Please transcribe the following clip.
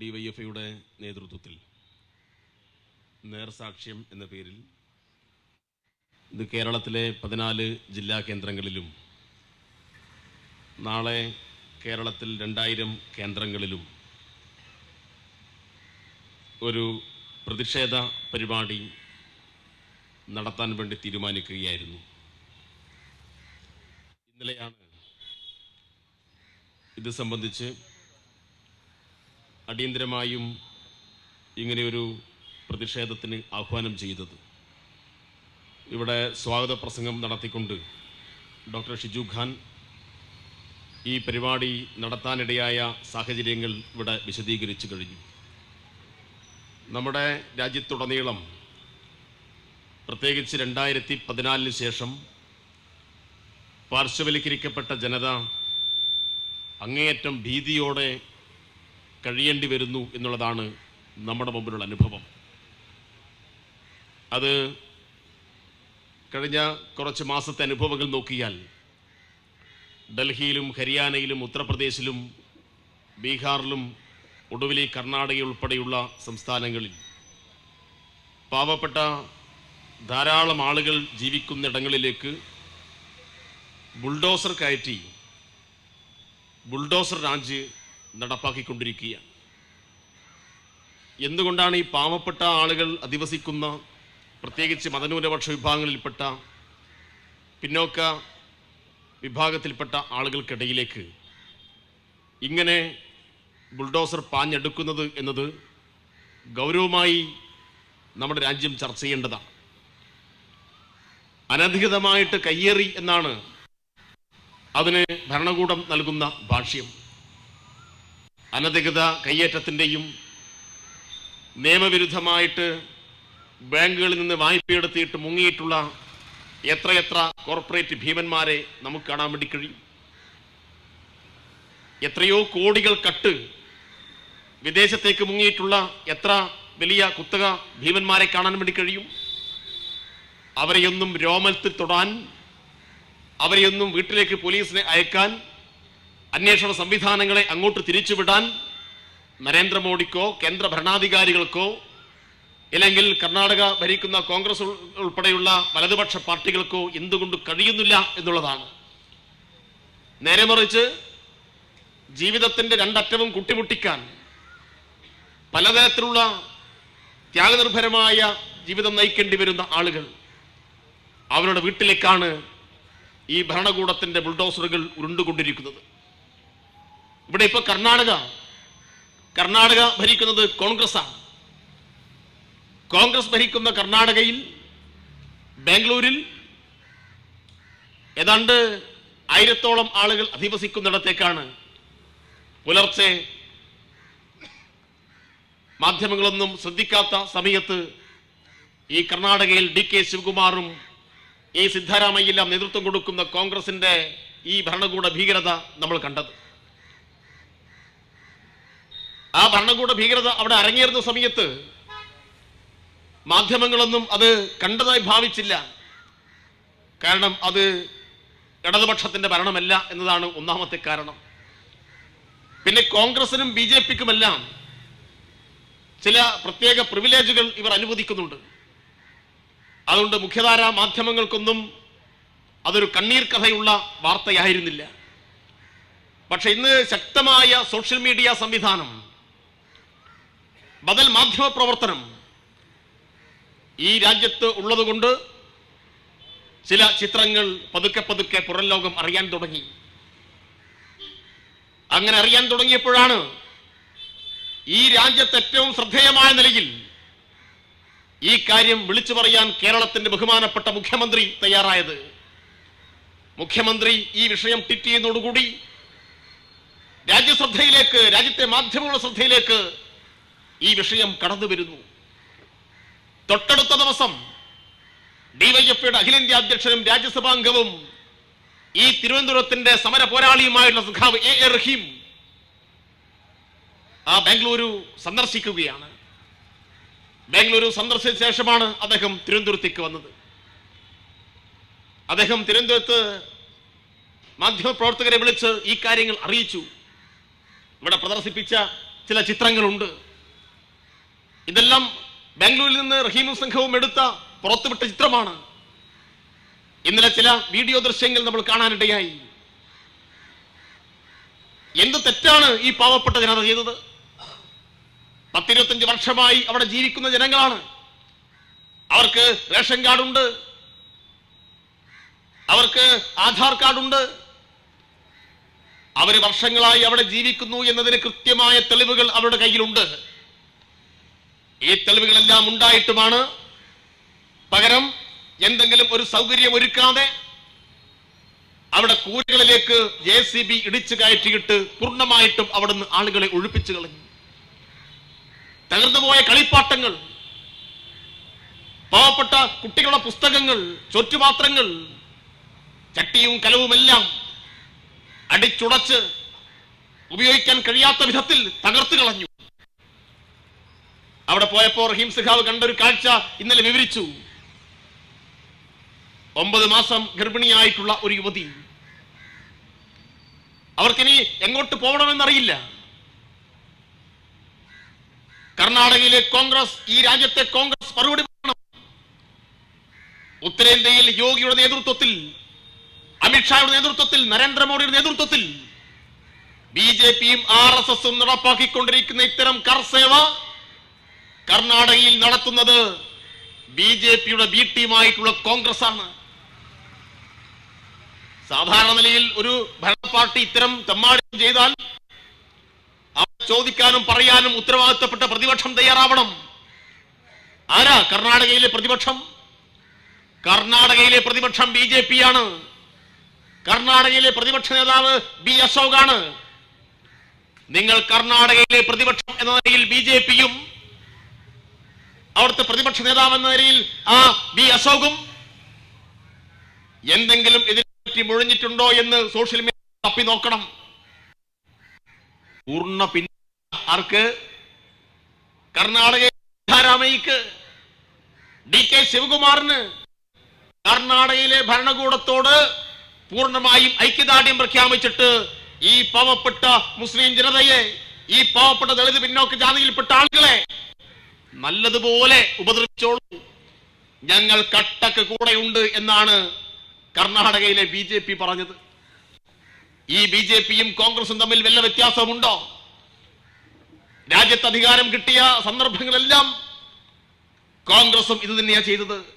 ഡിവൈഎഫ്ഐയുടെ നേതൃത്വത്തിൽ. നേർസാക്ഷ്യം എന്ന പേരിൽ ഇത് കേരളത്തിലെ പതിനാല് ജില്ലാ കേന്ദ്രങ്ങളിലും നാളെ കേരളത്തിൽ രണ്ടായിരം കേന്ദ്രങ്ങളിലും ഒരു പ്രതിഷേധ പരിപാടി നടത്താൻ വേണ്ടി തീരുമാനിക്കുകയായിരുന്നു. ഇന്നലെയാണ് ഇത് സംബന്ധിച്ച് അടിയന്തരമായും ഇങ്ങനെയൊരു പ്രതിഷേധത്തിന് ആഹ്വാനം ചെയ്തത്. ഇവിടെ സ്വാഗത പ്രസംഗം നടത്തിക്കൊണ്ട് ഡോക്ടർ ഷിജു ഖാൻ ഈ പരിപാടി നടത്താനിടയായ സാഹചര്യങ്ങൾ ഇവിടെ വിശദീകരിച്ചു കഴിഞ്ഞു. നമ്മുടെ രാജ്യത്തുടനീളം പ്രത്യേകിച്ച് രണ്ടായിരത്തി പതിനാലിന് ശേഷം പാർശ്വവൽക്കരിക്കപ്പെട്ട ജനത അങ്ങേയറ്റം ഭീതിയോടെ കഴിയേണ്ടി വരുന്നു എന്നുള്ളതാണ് നമ്മുടെ മുമ്പിലുള്ള അനുഭവം. അത് കഴിഞ്ഞ കുറച്ച് മാസത്തെ അനുഭവങ്ങൾ നോക്കിയാൽ ഡൽഹിയിലും ഹരിയാനയിലും ഉത്തർപ്രദേശിലും ബീഹാറിലും ഒടുവിലെ കർണാടക ഉൾപ്പെടെയുള്ള സംസ്ഥാനങ്ങളിൽ പാവപ്പെട്ട ധാരാളം ആളുകൾ ജീവിക്കുന്നിടങ്ങളിലേക്ക് ബുൾഡോസർ കയറ്റി ബുൾഡോസർ രാജ് നടപ്പാക്കിക്കൊണ്ടിരിക്കുകയാണ്. എന്തുകൊണ്ടാണ് ഈ പാവപ്പെട്ട ആളുകൾ അധിവസിക്കുന്ന പ്രത്യേകിച്ച് മതന്യൂനപക്ഷ വിഭാഗങ്ങളിൽപ്പെട്ട പിന്നോക്ക വിഭാഗത്തിൽപ്പെട്ട ആളുകൾക്കിടയിലേക്ക് ഇങ്ങനെ ബുൾഡോസർ പാഞ്ഞെടുക്കുന്നത് എന്നത് ഗൗരവമായി നമ്മുടെ രാജ്യം ചർച്ച ചെയ്യേണ്ടതാണ്. അനധികൃതമായിട്ട് കയ്യേറി എന്നാണ് അതിന് ഭരണകൂടം നൽകുന്ന ഭാഷ്യം. അനധികൃത കയ്യേറ്റത്തിന്റെയും നിയമവിരുദ്ധമായിട്ട് ബാങ്കുകളിൽ നിന്ന് വായ്പയെടുത്തിയിട്ട് മുങ്ങിയിട്ടുള്ള എത്രയെത്ര കോർപ്പറേറ്റ് ഭീമന്മാരെ നമുക്ക് കാണാൻ വേണ്ടി കഴിയും? എത്രയോ കോടികൾ കട്ട് വിദേശത്തേക്ക് മുങ്ങിയിട്ടുള്ള എത്ര വലിയ കുത്തക ഭീമന്മാരെ കാണാൻ വേണ്ടി കഴിയും? അവരെയൊന്നും രോമത്തിൽ തൊടാൻ അവരെയൊന്നും വീട്ടിലേക്ക് പോലീസിനെ അയക്കാൻ അന്വേഷണ സംവിധാനങ്ങളെ അങ്ങോട്ട് തിരിച്ചുവിടാൻ നരേന്ദ്രമോദിക്കോ കേന്ദ്ര ഭരണാധികാരികൾക്കോ ഇല്ലെങ്കിൽ കർണാടക ഭരിക്കുന്ന കോൺഗ്രസ് ഉൾപ്പെടെയുള്ള വലതുപക്ഷ പാർട്ടികൾക്കോ എന്തുകൊണ്ട് കഴിയുന്നില്ല എന്നുള്ളതാണ്. നേരെ മറിച്ച് ജീവിതത്തിന്റെ രണ്ടറ്റവും കുട്ടിമുട്ടിക്കാൻ പലതരത്തിലുള്ള ത്യാഗനിർഭരമായ ജീവിതം നയിക്കേണ്ടി വരുന്ന ആളുകൾ അവരുടെ വീട്ടിലേക്കാണ് ഈ ഭരണകൂടത്തിന്റെ ബുൾഡോസറുകൾ ഉരുണ്ടുകൊണ്ടിരിക്കുന്നത്. ഇവിടെ ഇപ്പൊ കർണാടക കർണാടക ഭരിക്കുന്നത് കോൺഗ്രസ്സാണ്. കോൺഗ്രസ് ഭരിക്കുന്ന കർണാടകയിൽ ബാംഗ്ലൂരിൽ ഏതാണ്ട് ആയിരത്തോളം ആളുകൾ അധിവസിക്കുന്നിടത്തേക്കാണ് പുലർച്ചെ മാധ്യമങ്ങളൊന്നും ശ്രദ്ധിക്കാത്ത സമയത്ത് ഈ കർണാടകയിൽ ഡി കെ ശിവകുമാറും ഈ സിദ്ധാരാമയ്യെല്ലാം നേതൃത്വം കൊടുക്കുന്ന കോൺഗ്രസിന്റെ ഈ ഭരണകൂട ഭീകരത നമ്മൾ കണ്ടത്. ആ ഭരണകൂട ഭീകരത അവിടെ അരങ്ങേറുന്ന സമയത്ത് മാധ്യമങ്ങളൊന്നും അത് കണ്ടതായി ഭാവിച്ചില്ല. കാരണം അത് ഇടതുപക്ഷത്തിന്റെ ഭരണമല്ല എന്നതാണ് ഒന്നാമത്തെ കാരണം. പിന്നെ കോൺഗ്രസിനും ബി ജെ പിക്കുമെല്ലാം ചില പ്രത്യേക പ്രിവിലേജുകൾ ഇവർ അനുവദിക്കുന്നുണ്ട്. അതുകൊണ്ട് മുഖ്യധാര മാധ്യമങ്ങൾക്കൊന്നും അതൊരു കണ്ണീർ കഥയുള്ള വാർത്തയായിരുന്നില്ല. പക്ഷെ ഇന്ന് ശക്തമായ സോഷ്യൽ മീഡിയ സംവിധാനം ബദൽ മാധ്യമ പ്രവർത്തനം ഈ രാജ്യത്ത് ഉള്ളതുകൊണ്ട് ചില ചിത്രങ്ങൾ പതുക്കെ പതുക്കെ പുറം ലോകം അറിയാൻ തുടങ്ങി. അങ്ങനെ അറിയാൻ തുടങ്ങിയപ്പോഴാണ് ഈ രാജ്യത്ത് ഏറ്റവും ശ്രദ്ധേയമായ നിലയിൽ ഈ കാര്യം വിളിച്ചു പറയാൻ കേരളത്തിന്റെ ബഹുമാനപ്പെട്ട മുഖ്യമന്ത്രി തയ്യാറായത്. മുഖ്യമന്ത്രി ഈ വിഷയം ട്വിറ്റ് ചെയ്യുന്നതോടുകൂടി രാജ്യശ്രദ്ധയിലേക്ക് രാജ്യത്തെ മാധ്യമങ്ങളുടെ ശ്രദ്ധയിലേക്ക് ഈ വിഷയം കടന്നു വരുന്നു. തൊട്ടടുത്ത ദിവസം ഡിവൈഎഫ്ഐയുടെ അഖിലേന്ത്യാ അധ്യക്ഷനും രാജ്യസഭാംഗവും ഈ തിരുവനന്തപുരത്തിന്റെ സമര പോരാളിയുമായിട്ടുള്ള സുഖാവ് എ എ റഹീം ആ ബാംഗ്ലൂരു സന്ദർശിക്കുകയാണ്. ബാംഗ്ലൂരു സന്ദർശിച്ച ശേഷമാണ് അദ്ദേഹം തിരുവനന്തപുരത്തേക്ക് വന്നത്. അദ്ദേഹം തിരുവനന്തപുരത്ത് മാധ്യമപ്രവർത്തകരെ വിളിച്ച് ഈ കാര്യങ്ങൾ അറിയിച്ചു ഇവിടെ പ്രദർശിപ്പിച്ച ചില ചിത്രങ്ങളുണ്ട് ഇതെല്ലാം ബാംഗ്ലൂരിൽ നിന്ന് റഹീമും സംഘവും എടുത്ത പുറത്തുവിട്ട ചിത്രമാണ്. ഇന്നലെ ചില വീഡിയോ ദൃശ്യങ്ങൾ നമ്മൾ കാണാനിടയായി. എന്ത് തെറ്റാണ് ഈ പാവപ്പെട്ട ജനത ചെയ്തത്? പത്തിരുപത്തഞ്ച് വർഷമായി അവിടെ ജീവിക്കുന്ന ജനങ്ങളാണ്. അവർക്ക് റേഷൻ കാർഡുണ്ട്. അവർക്ക് ആധാർ കാർഡുണ്ട്. അവർ വർഷങ്ങളായി അവിടെ ജീവിക്കുന്നു എന്നതിന് കൃത്യമായ തെളിവുകൾ അവരുടെ കയ്യിലുണ്ട്. ഈ തെളിവുകളെല്ലാം ഉണ്ടായിട്ടുമാണ്. പകരം എന്തെങ്കിലും ഒരു സൗകര്യം ഒരുക്കാതെ അവിടെ കൂരകളിലേക്ക് ജെ സി ബി ഇടിച്ചു കയറ്റിയിട്ട് പൂർണമായിട്ടും അവിടുന്ന് ആളുകളെ ഒഴിപ്പിച്ചു കളഞ്ഞു. തകർന്നുപോയ കളിപ്പാട്ടങ്ങൾ പാവപ്പെട്ട കുട്ടികളുടെ പുസ്തകങ്ങൾ ചൊറ്റുപാത്രങ്ങൾ ചട്ടിയും കലവുമെല്ലാം അടിച്ചുടച്ച് ഉപയോഗിക്കാൻ കഴിയാത്ത വിധത്തിൽ തകർത്തു കളഞ്ഞു. അവിടെ പോയപ്പോ റഹീം കണ്ട കണ്ടൊരു കാഴ്ച ഇന്നലെ വിവരിച്ചു. ഒമ്പത് മാസം ഗർഭിണിയായിട്ടുള്ള ഒരു യുവതി. അവർക്കിനി എങ്ങോട്ട് പോകണമെന്നറിയില്ല. കർണാടകയിലെ കോൺഗ്രസ് ഈ രാജ്യത്തെ കോൺഗ്രസ് മറുപടി ഉത്തരേന്ത്യയിൽ യോഗിയുടെ നേതൃത്വത്തിൽ അമിത്ഷായുടെ നേതൃത്വത്തിൽ നരേന്ദ്രമോദിയുടെ നേതൃത്വത്തിൽ ബി ജെ പിയും ആർ എസ് എസും നടപ്പാക്കിക്കൊണ്ടിരിക്കുന്ന ഇത്തരം കർസേവ കർണാടകയിൽ നടത്തുന്നത് ബി ജെ പിയുടെ ബി ടീമായിട്ടുള്ള കോൺഗ്രസ് ആണ് സാധാരണ നിലയിൽ ഒരു ഭരണ പാർട്ടി ഇത്തരം തെമ്മാടി ചെയ്താൽ അവർ ചോദിക്കാനും പറയാനും ഉത്തരവാദിത്തപ്പെട്ട പ്രതിപക്ഷം തയ്യാറാവണം. ആരാ കർണാടകയിലെ പ്രതിപക്ഷം? കർണാടകയിലെ പ്രതിപക്ഷം ബി ജെ പി ആണ് കർണാടകയിലെ പ്രതിപക്ഷ നേതാവ് ബി അശോകാണ്. നിങ്ങൾ കർണാടകയിലെ പ്രതിപക്ഷം എന്ന നിലയിൽ ബി ജെ പിയും അവിടുത്തെ പ്രതിപക്ഷ നേതാവ് എന്ന നിലയിൽ ആ ബി അശോകും എന്തെങ്കിലും ഇതിനെപ്പറ്റി മുഴിഞ്ഞിട്ടുണ്ടോ എന്ന് സോഷ്യൽ മീഡിയ തപ്പി നോക്കണം. പൂർണ പിൻ ആർക്ക്? കർണാടക സിദ്ധാരാമയ്ക്ക് ഡി കെ ശിവകുമാറിന്. കർണാടകയിലെ ഭരണകൂടത്തോട് പൂർണമായും ഐക്യദാർഢ്യം പ്രഖ്യാപിച്ചിട്ട് ഈ പാവപ്പെട്ട മുസ്ലിം ജനതയെ ഈ പാവപ്പെട്ട ദളിത് പിന്നോക്ക ജാതിയിൽപ്പെട്ട ആളുകളെ നല്ലതുപോലെ ഉപദ്രവിച്ചോളൂ. ഞങ്ങൾ കട്ടക്ക് കൂടെയുണ്ട് എന്നാണ് കർണാടകയിലെ ബി ജെ പി പറഞ്ഞത്. ഈ ബി ജെ പിയും കോൺഗ്രസും തമ്മിൽ വല്ല വ്യത്യാസമുണ്ടോ? രാജ്യത്ത് അധികാരം കിട്ടിയ സന്ദർഭങ്ങളെല്ലാം കോൺഗ്രസും ഇത് തന്നെയാ ചെയ്തത്.